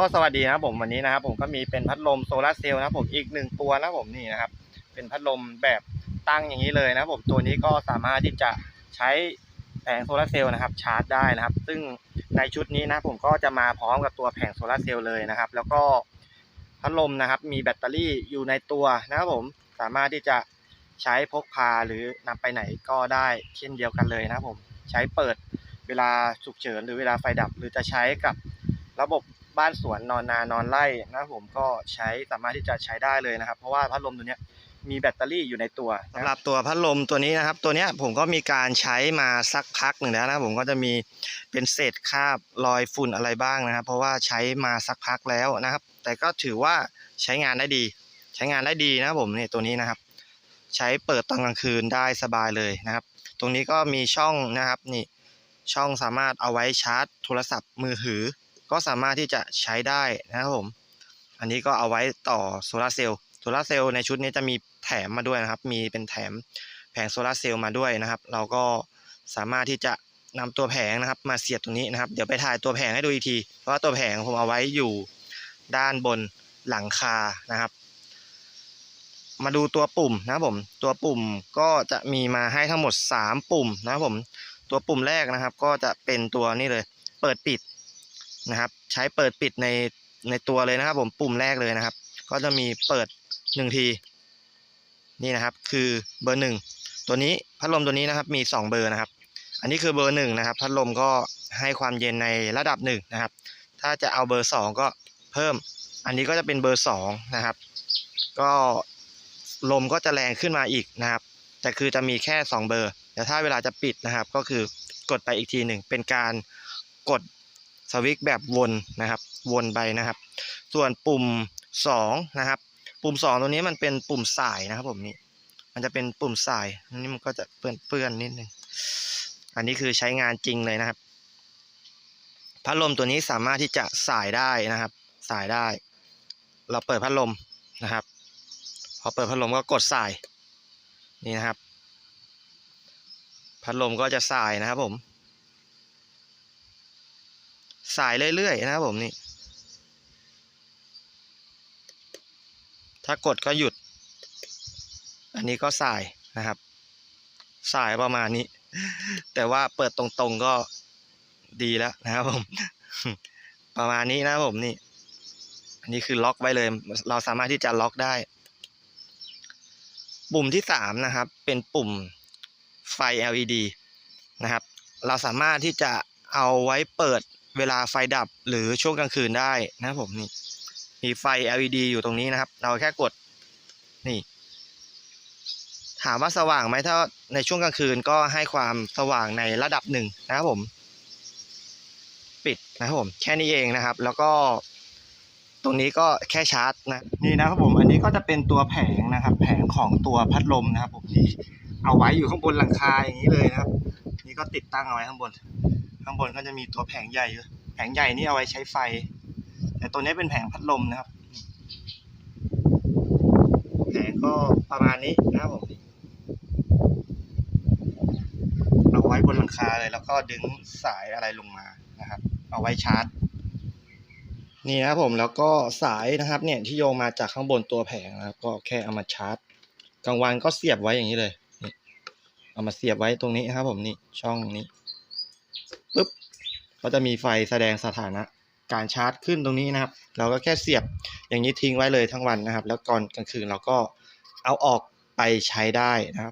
ก็สวัสดีนะครับผมวันนี้นะครับผมก็มีเป็นพัดลมโซลาเซลล์นะครับผมอีกหนึ่งตัวนะผมนี่นะครับ เป็นพัดลมแบบตั้งอย่างนี้เลยนะครับผมตัวนี้ก็สามารถที่จะใช้แผงโซลาเซลล์นะครับชาร์จได้นะครับ ซึ่งในชุดนี้นะผมก็จะมาพร้อมกับตัวแผงโซลาเซลล์เลยนะครับ แล้วก็พัดลมนะครับ มีแบตเตอรี่อยู่ในตัวนะครับผมสามารถที่จะใช้พกพาหรือนำไปไหนก็ได้เช่นเดียวกันเลยนะครับผมใช้เปิดเวลาฉุกเฉินหรือเวลาไฟดับ หรือจะใช้กับระบบ บ้านสวนนอนนานอนไร่นะครับผมก็ใช้สามารถที่จะใช้ได้เลยนะครับ เพราะว่าพัดลมตัวเนี้ยมีแบตเตอรี่อยู่ในตัวสำหรับตัวพัดลมตัวนี้นะครับ ตัวนี้ผมก็มีการใช้มาสักพักหนึ่งแล้วนะผมก็จะมีเป็นเศษคราบรอยฝุ่นอะไรบ้างนะครับ เพราะว่าใช้มาสักพักแล้วนะครับ แต่ก็ถือว่าใช้งานได้ดี ใช้งานได้ดีนะผมเนี่ยตัวนี้นะครับ ใช้เปิดตอนกลางคืนได้สบายเลยนะครับ ตรงนี้ก็มีช่องนะครับนี่ช่องสามารถเอาไว้ชาร์จ โทรศัพท์มือถือ ก็สามารถที่จะใช้ได้นะครับผม อันนี้ก็เอาไว้ต่อโซลาร์เซลล์โซลาร์เซลล์ในชุดนี้จะมีแถมมาด้วยนะครับ มีเป็นแถมแผงโซลาร์เซลล์มาด้วยนะครับ เราก็สามารถที่จะนำตัวแผงนะครับ มาเสียบตรงนี้นะครับ เดี๋ยวไปถ่ายตัวแผงให้ดูอีกที เพราะว่าตัวแผงผมเอาไว้อยู่ด้านบนหลังคานะครับ มาดูตัวปุ่มนะครับผม ตัวปุ่มก็จะมีมาให้ทั้งหมด 3 ปุ่มนะครับผม ตัวปุ่มแรกนะครับ ก็จะเป็นตัวนี้เลย เปิดปิด นะครับ ใช้เปิดปิดในในตัวเลยนะครับ ผมปุ่มแรกเลยนะครับ ก็จะมีเปิดหนึ่งที นี่นะครับ คือเบอร์หนึ่งตัวนี้พัดลมตัวนี้นะครับ มีสองเบอร์นะครับ อันนี้คือเบอร์หนึ่งนะครับ พัดลมก็ให้ความเย็นในระดับหนึ่งนะครับ ถ้าจะเอาเบอร์สองก็เพิ่ม อันนี้ก็จะเป็นเบอร์สองนะครับ ก็ลมก็จะแรงขึ้นมาอีกนะครับ แต่คือจะมีแค่สองเบอร์ แต่ถ้าเวลาจะปิดนะครับ ก็คือกดไปอีกทีหนึ่งเป็นการกด สวิตช์แบบวนนะครับ วนไปนะครับ ส่วนปุ่มสองนะครับ ปุ่มสองตัวนี้มันเป็นปุ่มสายนะครับผมนี่มันจะเป็นปุ่มสายอันนี้มันก็จะเปื้อนเปื้อนๆนิดนึงอันนี้คือใช้งานจริงเลยนะครับ พัดลมตัวนี้สามารถที่จะสายได้นะครับ สายได้ เราเปิดพัดลมนะครับ พอเปิดพัดลมก็กดสายนี่นะครับ พัดลมก็จะสายนะครับผม สายเรื่อยๆนะครับผมนี่ ถ้ากดก็หยุด อันนี้ก็สายนะครับ สายประมาณนี้ แต่ว่าเปิดตรงๆก็ดีแล้วนะครับผม ประมาณนี้นะครับผมนี่ อันนี้คือล็อกไว้เลย เราสามารถที่จะล็อกได้ ปุ่มที่สามนะครับ เป็นปุ่มไฟ LED นะครับ เราสามารถที่จะเอาไว้เปิด เวลาไฟดับหรือช่วงกลางคืนได้นะครับผมนี่มีไฟ LED อยู่ตรงนี้นะครับ เราแค่กดนี่ ถามว่าสว่างไหมถ้าในช่วงกลางคืนก็ให้ความสว่างในระดับหนึ่งนะครับผม ปิดนะครับผม แค่นี้เองนะครับ แล้วก็ ตรงนี้ก็แค่ชาร์จนะนี่นะครับผมอันนี้ก็จะเป็นตัวแผงนะครับ แผงของตัวพัดลมนะครับผมที่เอาไว้อยู่ข้างบนหลังคาอย่างนี้เลยนะครับ นี่ก็ติดตั้งเอาไว้ข้างบน ข้างบนก็จะมีตัวแผงใหญ่อยู่แผงใหญ่นี่เอาไว้ใช้ไฟ แต่ตัวนี้เป็นแผงพัดลมนะครับ แผงก็ประมาณนี้นะครับผมเอาไว้บนหลังคาเลยแล้วก็ดึงสายอะไรลงมานะครับ เอาไว้ชาร์จ นี่นะครับผมแล้วก็สายนะครับ เนี่ยที่โยงมาจากข้างบนตัวแผงนะครับ ก็แค่เอามาชาร์จกลางวันก็เสียบไว้อย่างนี้เลยเอามาเสียบไว้ตรงนี้นะครับผมนี่ช่องนี้ ก็จะมีไฟแสดงสถานะการชาร์จขึ้นตรงนี้นะครับ เราก็แค่เสียบอย่างนี้ทิ้งไว้เลยทั้งวันนะครับ แล้วก่อนกลางคืนเราก็เอาออกไปใช้ได้นะครับ